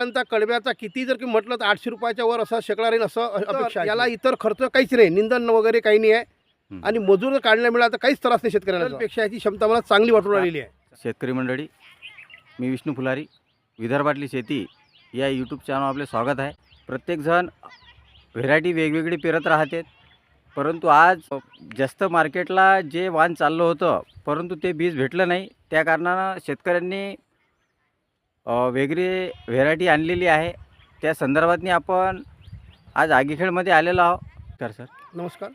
कडब्याचा किती जर की म्हटलं तर आठशे रुपयाच्या वर असं शेकडा राहील असं अपेक्षा आहे. याला इतर खर्च काहीच नाही. निंदन वगैरे काही नाही आहे. आणि मजूर जर काढण्याला मिळाला तर काहीच त्रास नाही शेतकऱ्यांना पेक्षा याची क्षमता मला चांगली वाटून राहिलेली आहे. शेतकरी मंडळी मी विष्णू फुलारी विदर्भातली शेती या यूट्यूब चॅनल आपले स्वागत आहे. प्रत्येकजण व्हेरायटी वेगवेगळी पेरत राहते परंतु आज जास्त मार्केटला जे वाण चाललं होतं परंतु ते बीज भेटलं नाही. त्या कारणानं शेतकऱ्यांनी वेगळी व्हेरायटी आणलेली आहे. त्या संदर्भातनी आपण आज आगीखेडमध्ये आलेलो आहोत. तर सर. नमस्कार.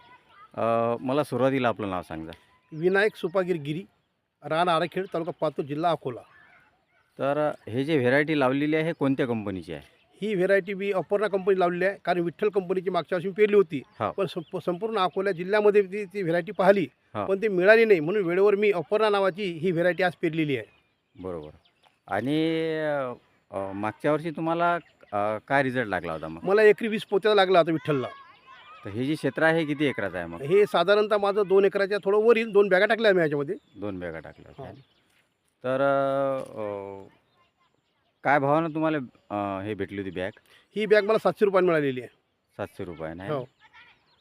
अ, मला सुरुवातीला आपलं नाव सांगा विनायक सुपागिरी गिरी रान आराखेड तालुका पातूर जिल्हा अकोला. तर हे जे व्हेरायटी लावलेली आहे हे कोणत्या कंपनीची आहे? ही व्हेरायटी मी अपर्णा कंपनी लावलेली आहे. कारण विठ्ठल कंपनीची मागच्या वर्षी मी पेरली होती. हा. पण संप- संपूर्ण अकोला जिल्ह्यामध्ये ती ती व्हेरायटी पाहिली. हा. पण ती मिळाली नाही. म्हणून वेळेवर मी अपर्णा नावाची ही व्हेरायटी आज पेरलेली आहे. बरोबर. आणि अ, मागच्या वर्षी तुम्हाला अ, काय रिझल्ट लागला होता मग? मला एकरी वीस पोत्याला लागला होता विठ्ठलला. तर हे जे क्षेत्र आहे हे किती एकराचं आहे मग? हे साधारणतः माझं दोन एकराच्या थोडं वरील दोन बॅगा टाकल्या मी याच्यामध्ये. दोन बॅगा टाकल्या होत्या. हा. तर अ, काय भावानं तुम्हाला अ, हे भेटली होती बॅग? ही बॅग मला सातशे रुपयाला मिळालेली आहे. सातशे रुपयाने हो. आहे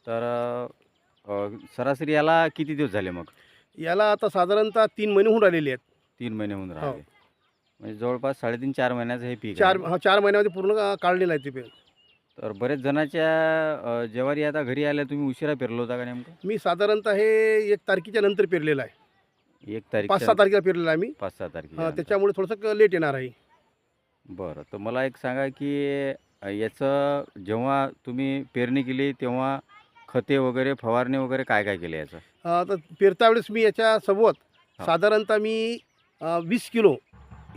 तर अ, अ, सरासरी याला किती दिवस झाले मग? याला आता साधारणतः तीन महिने होऊन राहिलेले आहेत. तीन महिने होऊन हो. राहिले म्हणजे जवळपास साडेतीन चार महिन्याचं हे पीक चार आहे. हा चार महिन्यामध्ये पूर्ण काढलेलं आहे ते पेर तर बरेच जणांच्या अ, ज्वारी आता घरी आल्या तुम्ही उशिरा पेरलो होता का नेमकं? मी साधारणतः हे एक तारखेच्या नंतर पेरलेलं आहे. एक तारीख पाच सहा तारखेला पेरलेलं आहे मी. पाच सहा हा, तारखेला त्याच्यामुळे थोडंसं लेट येणार आहे. बरं तर मला एक सांगा की अ, याचं जेव्हा तुम्ही पेरणी केली तेव्हा खते वगैरे फवारणी वगैरे काय काय केले याचं? अं, तर पेरता वेळेस मी याच्यासोबत हा. साधारणतः मी अं, वीस किलो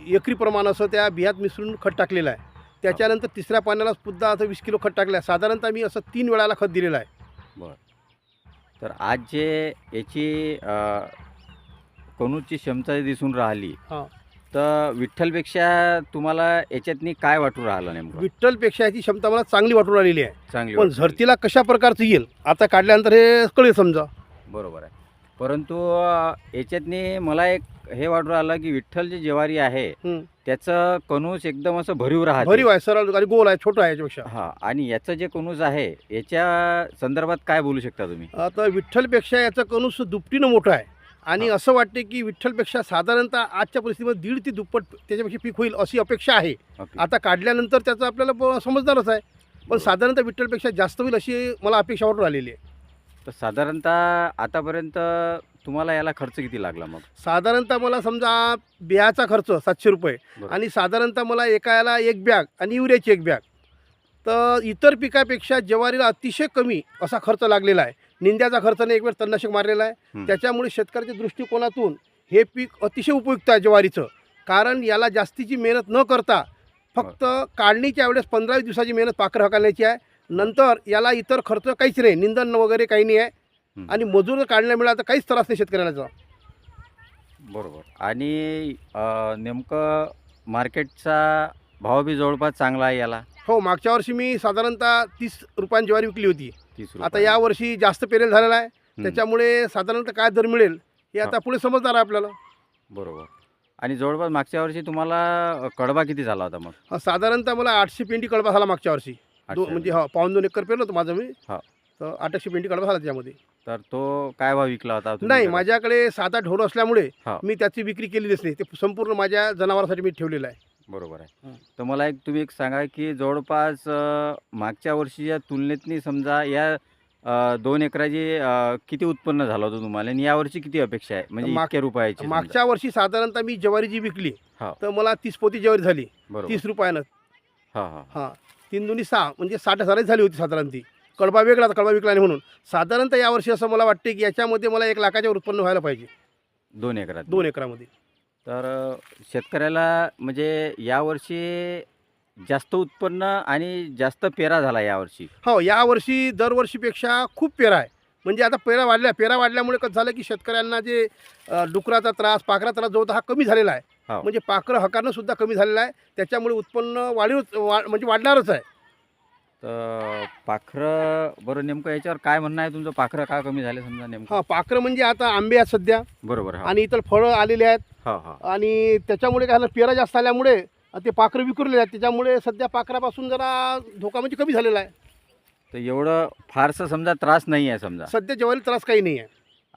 एकरी प्रमाण असं त्या बियात मिसळून खत टाकलेलं आहे. त्याच्यानंतर तिसऱ्या पाण्याला सुद्धा असं वीस किलो खत टाकलं आहे साधारणतः मी असं तीन वेळाला खत दिलेलं आहे. तर आज जे याची अ, कणूची क्षमता दिसून राहिली हा. तर विठ्ठलपेक्षा तुम्हाला याच्यातनी काय वाटू राहिलं नेमकं? विठ्ठलपेक्षा याची क्षमता मला चांगली वाटून राहिलेली आहे. चांगली पण वाटू राहिली. झरतीला कशा प्रकारचं येईल आता काढल्यानंतर हे कळेल समजा. बरोबर आहे. परंतु अ, याच्यातनी मला एक हे वाटू राहिलं की विठ्ठल जे ज्वारी आहे. त्याचं कणूस एकदम असं भरीव राहते. भरीव आहे सरळ आणि गोल आहे छोटा आहे याच्यापेक्षा. हा आणि याचं जे कणूस आहे याच्या संदर्भात काय बोलू शकता तुम्ही? आता विठ्ठलपेक्षा याचं कणूस दुपटीनं मोठं आहे. आणि असं वाटते की विठ्ठलपेक्षा साधारणतः आजच्या परिस्थितीमध्ये दीड ते दुप्पट त्याच्यापेक्षा पीक होईल अशी अपेक्षा आहे. आता काढल्यानंतर त्याचं आपल्याला समजणारच आहे. पण. साधारणतः विठ्ठलपेक्षा जास्त होईल अशी मला अपेक्षा वाटून राहिलेली आहे. तर साधारणतः आतापर्यंत तुम्हाला याला खर्च किती लागला मग? साधारणतः मला समजा बियाचा खर्च सातशे रुपये. आणि साधारणतः मला एका याला एक बॅग आणि युरियाची एक बॅग. तर इतर पिकापेक्षा ज्वारीला अतिशय कमी असा खर्च लागलेला आहे. निंद्याचा खर्च नाही एक वेळ तणनाशक मारलेला आहे. त्याच्यामुळे शेतकऱ्याच्या दृष्टिकोनातून हे पीक अतिशय उपयुक्त आहे ज्वारीचं. कारण याला जास्तीची मेहनत न करता फक्त काढणीच्या वेळेस पंधरा दिवसाची मेहनत पाखर हकालण्याची आहे. नंतर याला इतर खर्च काहीच नाही. निंदन वगैरे काही नाही आहे. आणि मजूर जर काढण्याला मिळाला तर काहीच त्रास नाही शेतकऱ्याचा बरोबर. आणि अ, नेमकं मार्केटचा भाव बी जवळपास चांगला आहे याला? हो मागच्या वर्षी मी साधारणतः तीस रुपयांची ज्वारी विकली होती. तीस आता रुपये. या वर्षी जास्त पेरेल झालेला आहे. हं, त्याच्यामुळे साधारणतः काय दर मिळेल हे आता पुढे समजणार आहे आपल्याला. बरोबर. आणि जवळपास मागच्या वर्षी तुम्हाला अ, कडबा किती झाला होता मग? साधारणतः मला आठशे पेंटी कडबा झाला मागच्या वर्षी. दो आठशे म्हणजे हा पाऊन दोन एकर पेरलं होतं माझं मी. हा. तर आठशे पेंटी कडबा झाला त्याच्यामध्ये. तर तो काय भाव विकला होता तुम्ही नाही? माझ्याकडे सात आठ ढोरं असल्यामुळे हा. मी त्याची विक्री केलेलीच नाही ते संपूर्ण माझ्या जनावरांसाठी मी ठेवलेलं आहे. बरोबर आहे. हं. तर मला एक तुम्ही एक सांगा की जवळपास अ, मागच्या वर्षीच्या तुलनेतनी समजा या अ, दोन एकराची अ, किती उत्पन्न झालं होतं तुम्हाला? आणि यावर्षी किती अपेक्षा आहे? म्हणजे माग- इतक्या रुपयाची समजा. मागच्या वर्षी साधारणतः मी ज्वारी जी विकली हा. तर मला तीस पोती ज्वारी झाली. बरोबर. तीस रुपयानं. हा हा. हां. तीन दोन्ही सहा म्हणजे साठ हजारच झाली होती साधारण ती. कडबा वेगळा कडबा विकला नाही म्हणून. साधारणतः यावर्षी असं मला वाटते की याच्यामध्ये मला एक लाखाच्या वर उत्पन्न व्हायला पाहिजे. दोन एकरात. दोन एकरामध्ये. तर शेतकऱ्याला म्हणजे यावर्षी जास्त उत्पन्न आणि जास्त पेरा झाला यावर्षी हो यावर्षी दरवर्षीपेक्षा खूप पेरा आहे. म्हणजे आता पेरा वाढल्या पेरा वाढल्यामुळे कसं झालं की शेतकऱ्यांना जे अ, डुकराचा त्रास पाखराचा त्रास जो होता हा कमी झालेला आहे. हो. म्हणजे पाखरं हकारणं सुद्धा कमी झालेलं आहे. त्याच्यामुळे उत्पन्न वाढीव वा म्हणजे वाढणारच आहे. तर पाखरं बरं नेमकं याच्यावर काय म्हणणं आहे? तुमचं पाखरं का कमी झाले समजा नेमकं? हां पाखरं म्हणजे आता आंबे आहेत सध्या. बरोबर हा. आणि इतर फळं आलेले आहेत. हा हा. आणि त्याच्यामुळे काय झालं पेरा जास्त आल्यामुळे ते पाखरं विखुरलेले आहेत. त्याच्यामुळे सध्या पाखरापासून जरा धोका म्हणजे कमी झालेला आहे. तर एवढं फारसं समजा त्रास नाही आहे समजा. सध्या जेवायला त्रास काही नाही आहे.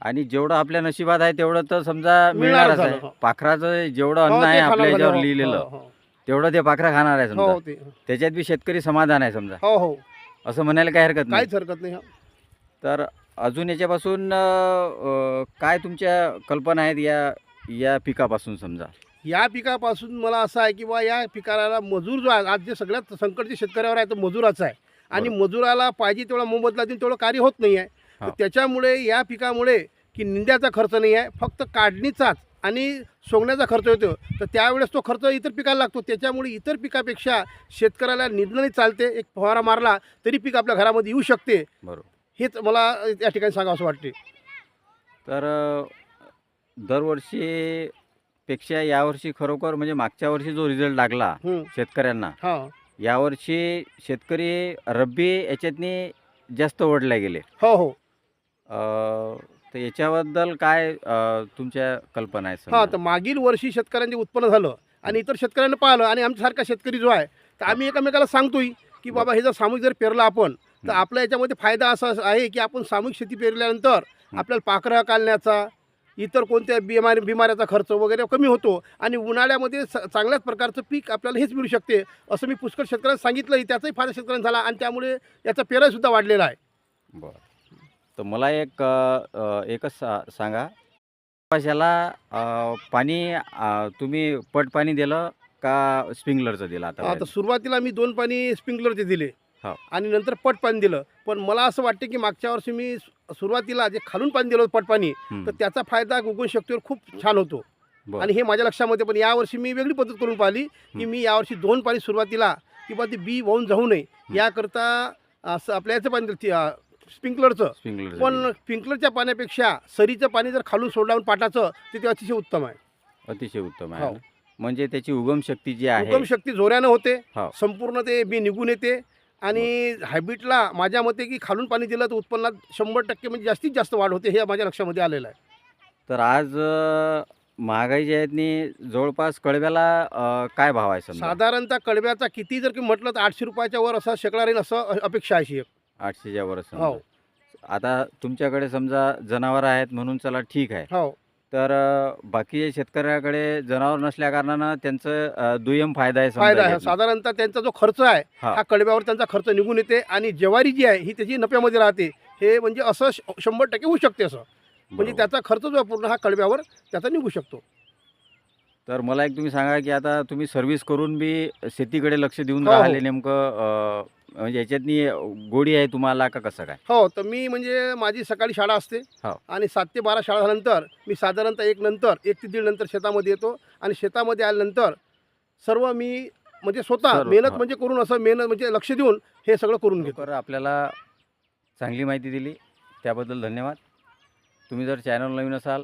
आणि जेवढं आपल्या नशिबात आहे तेवढं तर समजा मिळणारच आहे. हो. पाखराचं जेवढं हो, अन्न ते आहे आपल्या याच्यावर हो, लिहिलेलं. हो, हो. तेवढं ते पाखरा खाणार आहे समजा. हो ते. त्याच्यात बी शेतकरी समाधान आहे समजा. हो हो. असं म्हणायला काही हरकत नाही. काहीच हरकत नाही हा. तर अजून याच्यापासून अ, अ, काय तुमच्या कल्पना आहेत या या पिकापासून समजा? या पिकापासून मला असं आहे की बा या पिकाला मजूर जो आहे आज जे सगळ्यात संकट जे शेतकऱ्यावर आहे तो मजुराचं आहे. आणि मजुराला पाहिजे तेवढा मोबदला देऊन तेवढं कार्य होत नाही आहे तर. त्याच्यामुळे या पिकामुळे की निंद्याचा खर्च नाही आहे फक्त काढणीचाच. आणि सोंगण्याचा खर्च येतो. तर त्यावेळेस तो खर्च इतर पिकाला लागतो. त्याच्यामुळे इतर पिकापेक्षा शेतकऱ्याला निंदणी चालते. एक फवारा मारला तरी पीक आपल्या घरामध्ये येऊ शकते. बरोबर. हेच मला या ठिकाणी सांगावं असं वाटते तर अ, दरवर्षीपेक्षा यावर्षी खरोखर म्हणजे मागच्या वर्षी जो रिझल्ट लागला हं. शेतकऱ्यांना हां. यावर्षी शेतकरी रब्बी याच्यातनी जास्त ओढले गेले. हो हो. अ, तर याच्याबद्दल काय अ, तुमच्या कल्पना आहेत हां समजा? तर मागील वर्षी शेतकऱ्यांचे उत्पन्न झालं आणि इतर शेतकऱ्यांना पाहिलं आणि आमच्यासारखा शेतकरी जो आहे तर आम्ही एकमेकाला सांगतोय की बाबा हे जर सामूहिक जर पेरलं आपण तर. आपल्या याच्यामध्ये फायदा असा आहे की आपण सामूहिक शेती पेरल्यानंतर. आपल्याला पाखरं काढण्याचा इतर कोणत्या बिमारी बिमाऱ्याचा खर्च वगैरे कमी होतो आणि उन्हाळ्यामध्ये स- चांगल्याच प्रकारचं पीक आपल्याला हेच मिळू शकते असं मी पुष्कळ शेतकऱ्यांना सांगितलं त्याचाही फायदा शेतकऱ्यांना झाला आणि त्यामुळे याचा पेरासुद्धा वाढलेला आहे बरं तर मला एक एकच सा सांगा कपाशाला अ, पाणी तुम्ही पट पाणी दिलं का स्प्रिंकलरचं दिलं आता आता सुरुवातीला मी दोन पाणी स्प्रिंकलरचे दिले हो. आणि नंतर पट पाणी दिलं पण मला असं वाटते की मागच्या वर्षी मी सुरुवातीला जे खालून पाणी दिलं होतं पट पाणी हं, तर त्याचा फायदा गुगन शक्तीवर खूप छान होतो बरं. आणि हे माझ्या लक्षामध्ये पण यावर्षी मी वेगळी पद्धत करून पाहिली की हं. मी यावर्षी दोन पाणी सुरुवातीला किंवा ते बी वाहून जाऊ नये. याकरता असं आपल्या याचं पाणी दिलं, ते, अं, स्प्रिंकलरचं स्प्रिंकलरचं पण. स्प्रिंकलरच्या पाण्यापेक्षा सरीचं पाणी जर खालून सोडल्यावर पाटाचं तर ते अतिशय उत्तम आहे अतिशय उत्तम हो. आहे ना? म्हणजे त्याची उगम शक्ती जी आहे उगम शक्ती जोऱ्यानं होते हो. संपूर्ण ते बी निघून येते आणि हायब्रिडला माझ्या मते की खालून पाणी दिलं तर उत्पन्नात शंभर टक्के म्हणजे जास्तीत जास्त वाढ होते हे माझ्या लक्षामध्ये आलेलं आहे तर आज अ, महागाईच्या यातनी जवळपास कळव्याला अ, काय भाव आहे समजा साधारणतः कडव्याचा किती जर की म्हटलं तर आठशे रुपयाच्या वर असा शेकडा राहील असं अ- अपेक्षा आहे अशी एक. आठशेच्या वर हो. आता तुमच्याकडे समजा जनावर आहेत म्हणून चला ठीक आहे. हो. तर अ, बाकी शेतकऱ्याकडे जनावर नसल्या कारणानं त्यांचं अ, दुय्यम फायदा आहे समजा फायदा आहे. यातनं. साधारणतः त्यांचा जो खर्च आहे हा. हा कडव्यावर त्यांचा खर्च निघून येते आणि ज्वारी जी आहे ही त्याची नफ्यामध्ये राहते. हे म्हणजे असं श- शंभर टक्के होऊ शकते असं. म्हणजे बरोबर. त्याचा खर्च जो आहे पूर्ण हा कडव्यावर त्याचा निघू शकतो. तर मला एक तुम्ही सांगा की आता तुम्ही सर्व्हिस करून बी शेतीकडे लक्ष देऊन हो, हो. राहिले नेमकं अ, म्हणजे याच्यातनी गोडी आहे तुम्हाला का कसं काय हो तर मी म्हणजे माझी सकाळी शाळा असते हो. आणि सात ते बारा शाळा झाल्यानंतर मी साधारणतः एक नंतर एक ते दीड नंतर शेतामध्ये येतो आणि शेतामध्ये आल्यानंतर सर्व मी म्हणजे स्वतः सर्व, मेहनत हा. म्हणजे करून असं मेहनत म्हणजे लक्ष देऊन हे सगळं करून घेतो लवकर आपल्याला चांगली माहिती दिली त्याबद्दल धन्यवाद तुम्ही जर चॅनल नवीन असाल